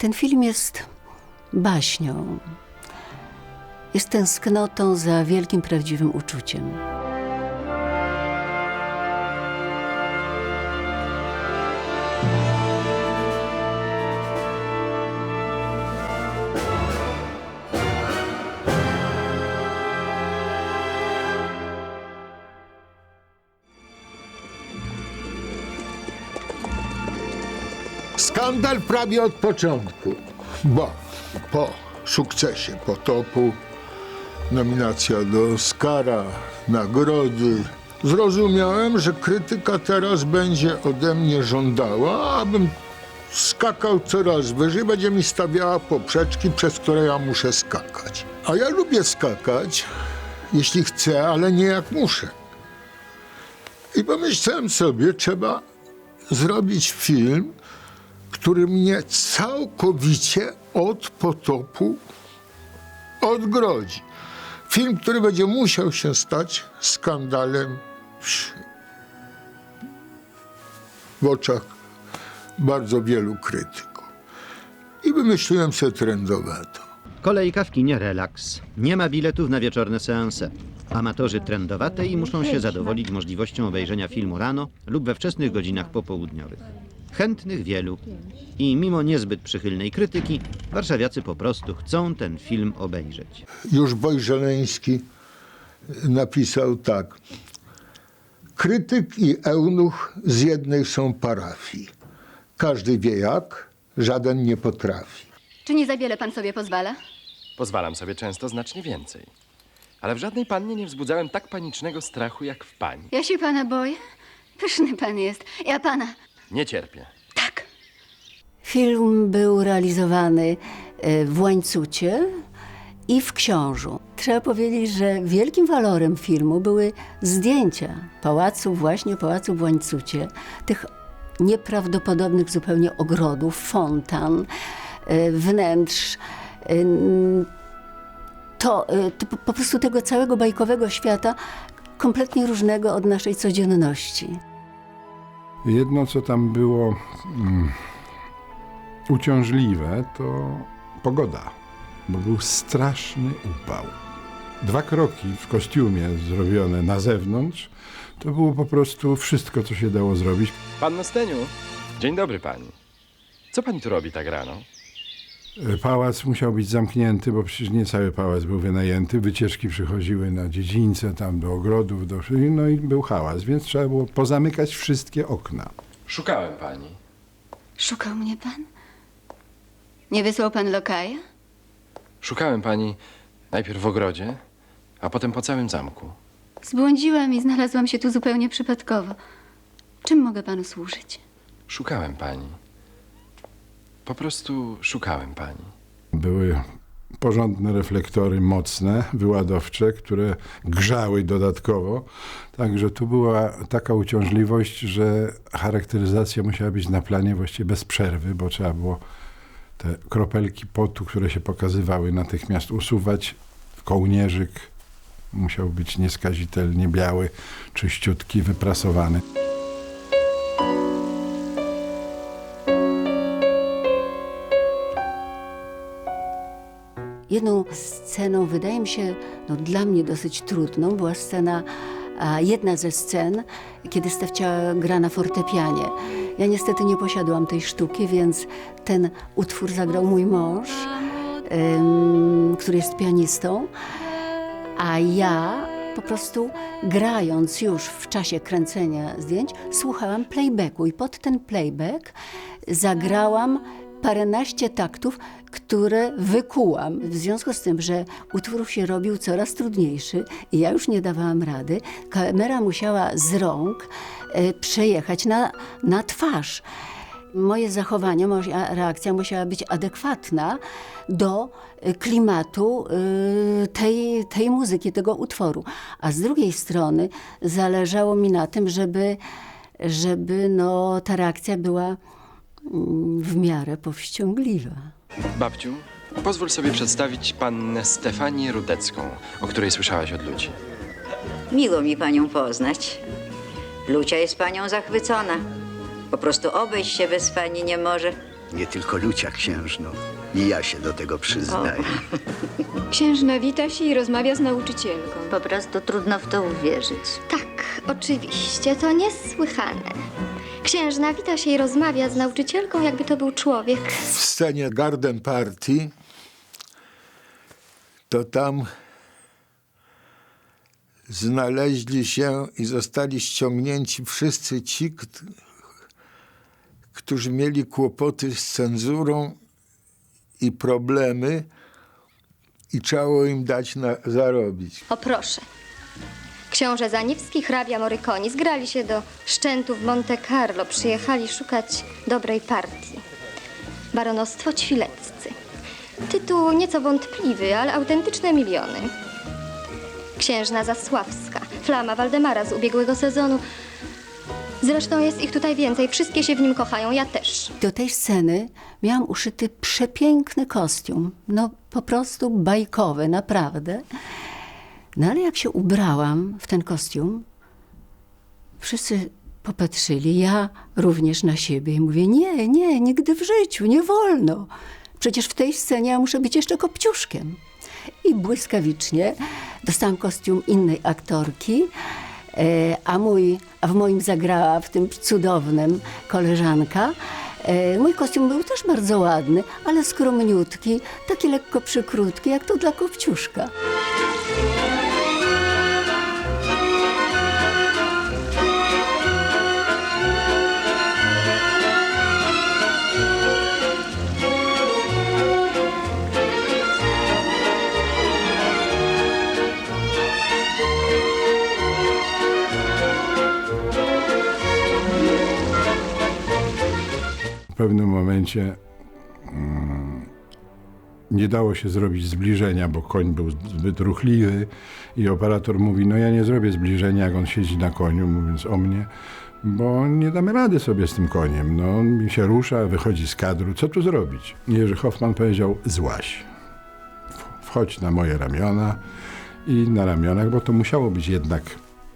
Ten film jest baśnią, jest tęsknotą za wielkim, prawdziwym uczuciem. Skandal prawie od początku, bo po sukcesie potopu, nominacja do Oscara, nagrody, zrozumiałem, że krytyka teraz będzie ode mnie żądała, abym skakał coraz wyżej, będzie mi stawiała poprzeczki, przez które ja muszę skakać. A ja lubię skakać, jeśli chcę, ale nie jak muszę. I pomyślałem sobie, trzeba zrobić film, który mnie całkowicie od potopu odgrodzi. Film, który będzie musiał się stać skandalem w, w oczach bardzo wielu krytyków. I wymyśliłem sobie trendowato. Kolejka w kinie Relax. Nie ma biletów na wieczorne seanse. Amatorzy trendowatej muszą się zadowolić możliwością obejrzenia filmu rano lub we wczesnych godzinach popołudniowych. Chętnych wielu. I mimo niezbyt przychylnej krytyki, warszawiacy po prostu chcą ten film obejrzeć. Już Wojżeleński napisał tak. Krytyk i eunuch z jednej są parafii. Każdy wie jak, żaden nie potrafi. Czy nie za wiele pan sobie pozwala? Pozwalam sobie często znacznie więcej. Ale w żadnej pannie nie wzbudzałem tak panicznego strachu jak w pani. Ja się pana boję. Pyszny pan jest. Ja pana. Nie cierpię. Tak. Film był realizowany e, w Łańcucie i w Książu. Trzeba powiedzieć, że wielkim walorem filmu były zdjęcia pałacu, właśnie pałacu w Łańcucie, tych nieprawdopodobnych zupełnie ogrodów, fontan, e, wnętrz. e, To, to po prostu tego całego bajkowego świata, kompletnie różnego od naszej codzienności. Jedno, co tam było mm, uciążliwe, to pogoda, bo był straszny upał. Dwa kroki w kostiumie zrobione na zewnątrz, to było po prostu wszystko, co się dało zrobić. Panno Steniu, dzień dobry pani. Co pani tu robi tak rano? E, Pałac musiał być zamknięty, bo przecież nie cały pałac był wynajęty. Wycieczki przychodziły na dziedzińce, tam do ogrodów, do... no i był hałas, więc trzeba było pozamykać wszystkie okna. Szukałem pani. Szukał mnie pan? Nie wysłał pan lokaja? Szukałem pani najpierw w ogrodzie, a potem po całym zamku. Zbłądziłam i znalazłam się tu zupełnie przypadkowo. Czym mogę panu służyć? Szukałem pani. Po prostu szukałem pani. Były porządne reflektory mocne, wyładowcze, które grzały dodatkowo. Także tu była taka uciążliwość, że charakteryzacja musiała być na planie właściwie bez przerwy, bo trzeba było te kropelki potu, które się pokazywały, natychmiast usuwać. Kołnierzyk musiał być nieskazitelnie biały, czyściutki, wyprasowany. Jedną sceną, wydaje mi się, no, dla mnie dosyć trudną, była scena, jedna ze scen, kiedy Stefcia gra na fortepianie. Ja niestety nie posiadłam tej sztuki, więc ten utwór zagrał mój mąż, który jest pianistą, a ja po prostu grając już w czasie kręcenia zdjęć, słuchałam playbacku i pod ten playback zagrałam paręnaście taktów, które wykułam. W związku z tym, że utwór się robił coraz trudniejszy i ja już nie dawałam rady, kamera musiała z rąk e, przejechać na, na twarz. Moje zachowanie, moja reakcja musiała być adekwatna do y, klimatu y, tej, tej muzyki, tego utworu. A z drugiej strony zależało mi na tym, żeby, żeby no, ta reakcja była w miarę powściągliwa. Babciu, pozwól sobie przedstawić pannę Stefanię Rudecką, o której słyszałaś od ludzi. Miło mi panią poznać. Lucia jest panią zachwycona. Po prostu obejść się bez pani nie może. Nie tylko Lucia księżną. I ja się do tego przyznaję. Księżna wita się i rozmawia z nauczycielką. Po prostu trudno w to uwierzyć. Tak, oczywiście, to niesłychane. Księżna wita się i rozmawia z nauczycielką, jakby to był człowiek. w scenie Garden Party, to tam znaleźli się i zostali ściągnięci wszyscy ci, kt- którzy mieli kłopoty z cenzurą i problemy i trzeba im dać na, zarobić. O proszę. Książę Zaniewski, hrabia Morykoni zgrali się do szczętu w Monte Carlo. Przyjechali szukać dobrej partii. Baronostwo Ćwileccy. Tytuł nieco wątpliwy, ale autentyczne miliony. Księżna Zasławska, flama Waldemara z ubiegłego sezonu. Zresztą jest ich tutaj więcej. Wszystkie się w nim kochają, ja też. Do tej sceny miałam uszyty przepiękny kostium. No po prostu bajkowy, naprawdę. No ale jak się ubrałam w ten kostium, wszyscy popatrzyli, ja również na siebie i mówię, nie, nie, nigdy w życiu, nie wolno. Przecież w tej scenie ja muszę być jeszcze kopciuszkiem. I błyskawicznie dostałam kostium innej aktorki, e, a, mój, a w moim zagrała w tym cudownym koleżanka. E, Mój kostium był też bardzo ładny, ale skromniutki, taki lekko przykrótki, jak to dla kopciuszka. Momencie mm, nie dało się zrobić zbliżenia, bo koń był zbyt ruchliwy i operator mówi, no ja nie zrobię zbliżenia, jak on siedzi na koniu, mówiąc o mnie, bo nie damy rady sobie z tym koniem. No, on mi się rusza, wychodzi z kadru, co tu zrobić? Jerzy Hoffman powiedział, złaś. Wchodź na moje ramiona i na ramionach, bo to musiało być jednak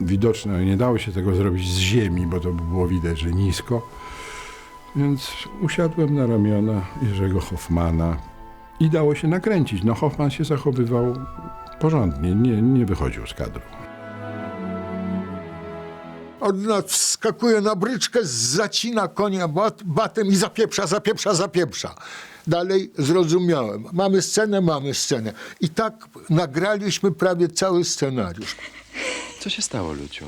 widoczne. Nie dało się tego zrobić z ziemi, bo to by było widać, że nisko. Więc usiadłem na ramiona Jerzego Hoffmana i dało się nakręcić. No Hoffman się zachowywał porządnie, nie, nie wychodził z kadru. Ordynat wskakuje na bryczkę, zacina konia bat, batem i zapieprza, zapieprza, zapieprza. Dalej zrozumiałem. Mamy scenę, mamy scenę. I tak nagraliśmy prawie cały scenariusz. Co się stało, Luciu?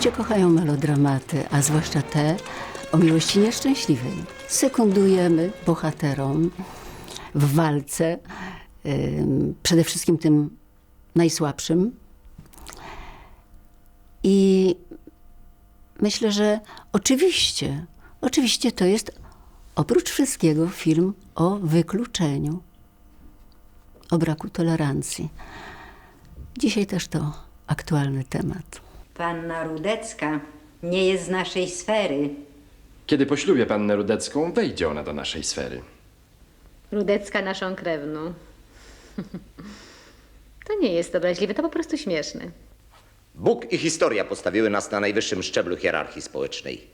Ludzie kochają melodramaty, a zwłaszcza te o miłości nieszczęśliwej. Sekundujemy bohaterom w walce, przede wszystkim tym najsłabszym. I myślę, że oczywiście, oczywiście to jest oprócz wszystkiego film o wykluczeniu, o braku tolerancji. Dzisiaj też to aktualny temat. Panna Rudecka nie jest z naszej sfery. Kiedy poślubię pannę Rudecką, wejdzie ona do naszej sfery. Rudecka naszą krewną. To nie jest obraźliwe, to po prostu śmieszne. Bóg i historia postawiły nas na najwyższym szczeblu hierarchii społecznej.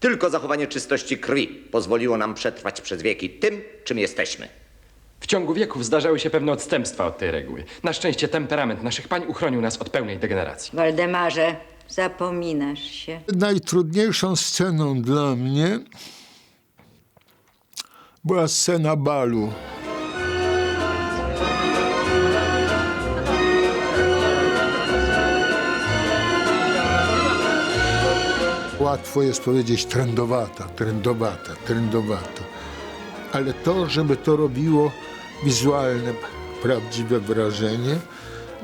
Tylko zachowanie czystości krwi pozwoliło nam przetrwać przez wieki tym, czym jesteśmy. W ciągu wieków zdarzały się pewne odstępstwa od tej reguły. Na szczęście temperament naszych pań uchronił nas od pełnej degeneracji. Waldemarze, zapominasz się. Najtrudniejszą sceną dla mnie była scena balu. Łatwo jest powiedzieć trendowata, trendowata, trendowata. Ale to, żeby to robiło wizualne, prawdziwe wrażenie,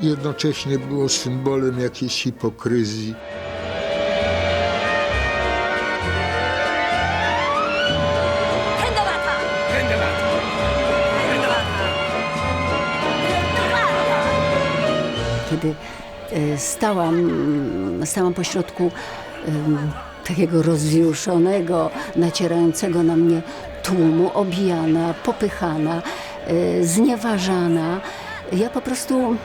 jednocześnie było symbolem jakiejś hipokryzji. kiedy y, stałam, stałam pośrodku takiego rozjuszonego, nacierającego na mnie tłumu, obijana, popychana, znieważana. Ja po prostu,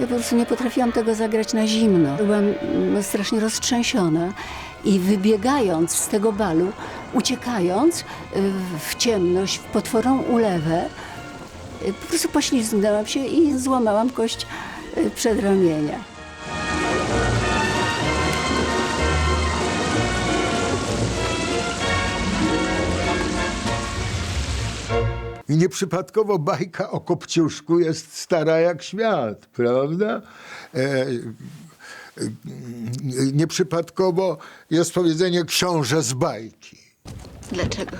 ja po prostu nie potrafiłam tego zagrać na zimno. Byłam mm, strasznie roztrzęsiona i wybiegając z tego balu, uciekając y, w ciemność, w potworą ulewę, y, po prostu poślizgnęłam się i złamałam kość przedramienia. Nieprzypadkowo bajka o Kopciuszku jest stara jak świat, prawda? E, e, nieprzypadkowo jest powiedzenie książę z bajki. Dlaczego?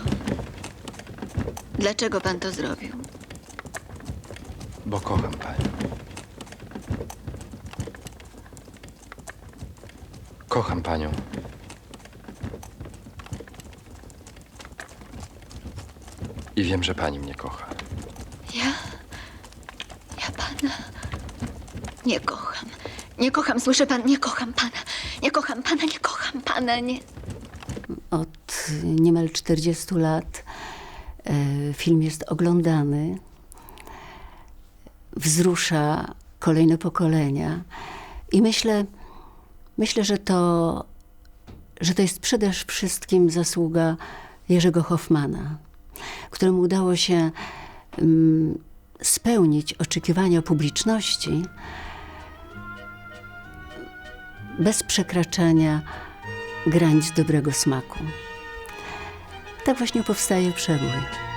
Dlaczego pan to zrobił? Bo kocham panią. Kocham panią. I wiem, że pani mnie kocha. Ja? Ja pana nie kocham. Nie kocham, słyszy pan? Nie kocham pana. Nie kocham pana, nie kocham pana, nie. Od niemal 40 lat e, film jest oglądany, wzrusza kolejne pokolenia i myślę, myślę, że to, że to jest przede wszystkim zasługa Jerzego Hoffmana, któremu udało się mm, spełnić oczekiwania publiczności bez przekraczania granic dobrego smaku. Tak właśnie powstaje przebój.